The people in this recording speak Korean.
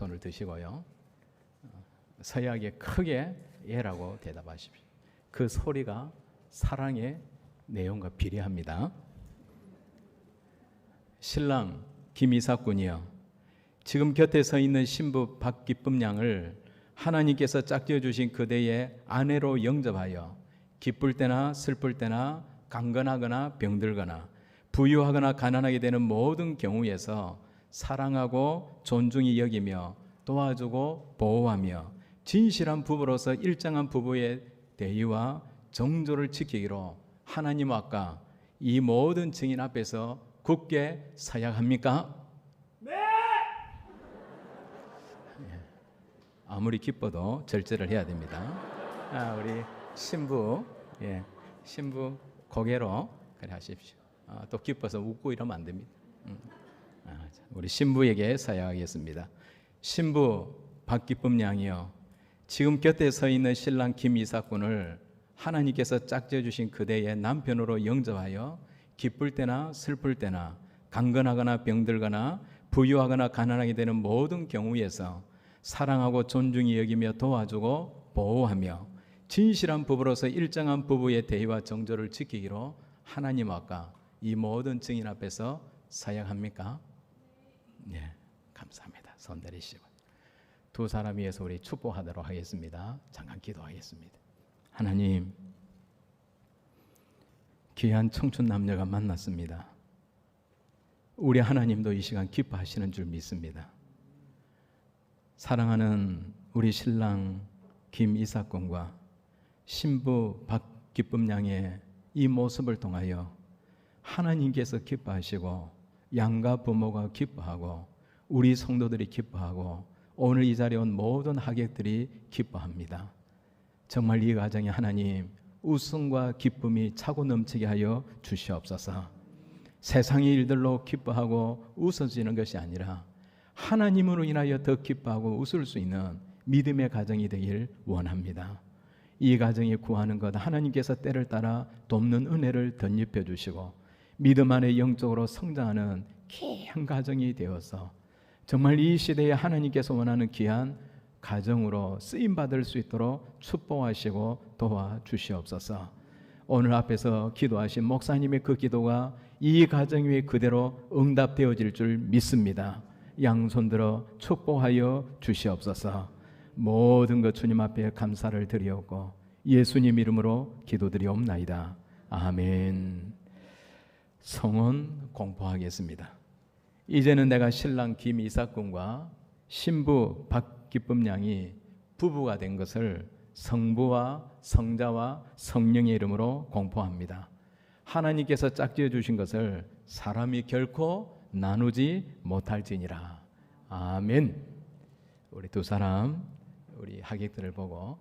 돈을 드시고요. 어, 서약에 크게 예라고 대답하십시오. 그 소리가 사랑의 내용과 비례합니다. 신랑 김이삭 군이요. 지금 곁에 서 있는 신부 박기쁨 양을 하나님께서 짝지어 주신 그대의 아내로 영접하여 기쁠 때나 슬플 때나 강건하거나 병들거나 부유하거나 가난하게 되는 모든 경우에서 사랑하고 존중히 여기며 도와주고 보호하며 진실한 부부로서 일정한 부부의 대의와 정조를 지키기로 하나님 아까 이 모든 증인 앞에서 굳게 사약합니까? 네. 아무리 기뻐도 절제를 해야 됩니다. 아, 우리 신부, 예, 신부 고개로 그래 하십시오. 아, 또 기뻐서 웃고 이러면 안 됩니다. 음. 아, 자, 우리 신부에게 사약하겠습니다. 신부 박기쁨 양이요. 지금 곁에 서 있는 신랑 김이삭 군을 하나님께서 짝지어 주신 그대의 남편으로 영접하여 기쁠 때나 슬플 때나 강건하거나 병들거나 부유하거나 가난하게 되는 모든 경우에서 사랑하고 존중히 여기며 도와주고 보호하며 진실한 부부로서 일정한 부부의 대의와 정조를 지키기로 하나님 아까 이 모든 증인 앞에서 사약합니까? 네, 감사합니다. 손 내리시고 두 사람 위해서 우리 축복하도록 하겠습니다. 잠깐 기도하겠습니다. 하나님, 귀한 청춘 남녀가 만났습니다. 우리 하나님도 이 시간 기뻐하시는 줄 믿습니다. 사랑하는 우리 신랑 김이삭공과 신부 박기쁨 양의 이 모습을 통하여 하나님께서 기뻐하시고 양가 부모가 기뻐하고 우리 성도들이 기뻐하고 오늘 이 자리에 온 모든 하객들이 기뻐합니다. 정말 이 가정에 하나님 웃음과 기쁨이 차고 넘치게 하여 주시옵소서. 세상의 일들로 기뻐하고 웃어지는 것이 아니라 하나님으로 인하여 더 기뻐하고 웃을 수 있는 믿음의 가정이 되길 원합니다. 이 가정이 구하는 것 하나님께서 때를 따라 돕는 은혜를 덧입혀 주시고 믿음 안에 영적으로 성장하는 귀한 가정이 되어서 정말 이 시대에 하나님께서 원하는 귀한 가정으로 쓰임 받을 수 있도록 축복하시고 도와 주시옵소서. 오늘 앞에서 기도하신 목사님의 그 기도가 이 가정 위에 그대로 응답되어질 줄 믿습니다. 양손 들어 축복하여 주시옵소서. 모든 것 주님 앞에 감사를 드리옵고 예수님 이름으로 기도드리옵나이다. 아멘. 성원 공포하겠습니다. 이제는 내가 신랑 김이삭 군과 신부 박기쁨 양이 부부가 된 것을 성부와 성자와 성령의 이름으로 공포합니다. 하나님께서 짝지어 주신 것을 사람이 결코 나누지 못할지니라. 아멘. 우리 두 사람 우리 하객들을 보고